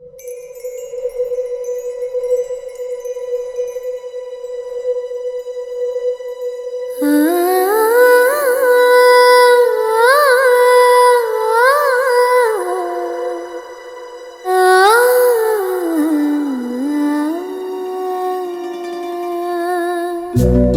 thank mm -hmm. you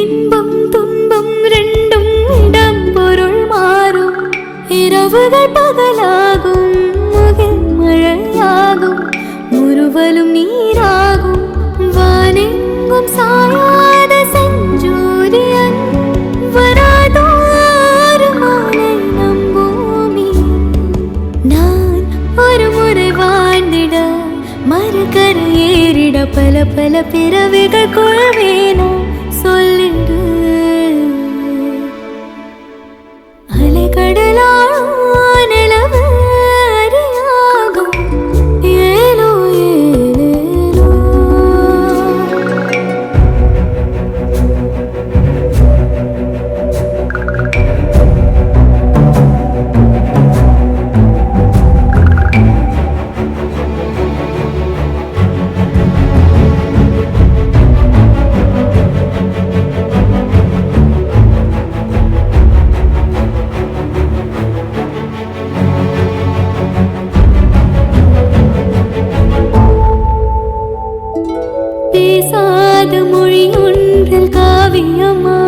இன்பம் துன்பம் ரெண்டும் இடம் பொருள் மாறும். இரவுகள் பகலாகும் முகில் மழையாகும். முறுவலும் நீராகும் வானெங்கும் சாயாத செஞ்சூரியன். வராதோ மாலை நம் நான் ஒரு முறை வாழ்ந்திட மறுகரை ஏறிட பல பல பிறவிகள் கொள்வேனோ minha mão.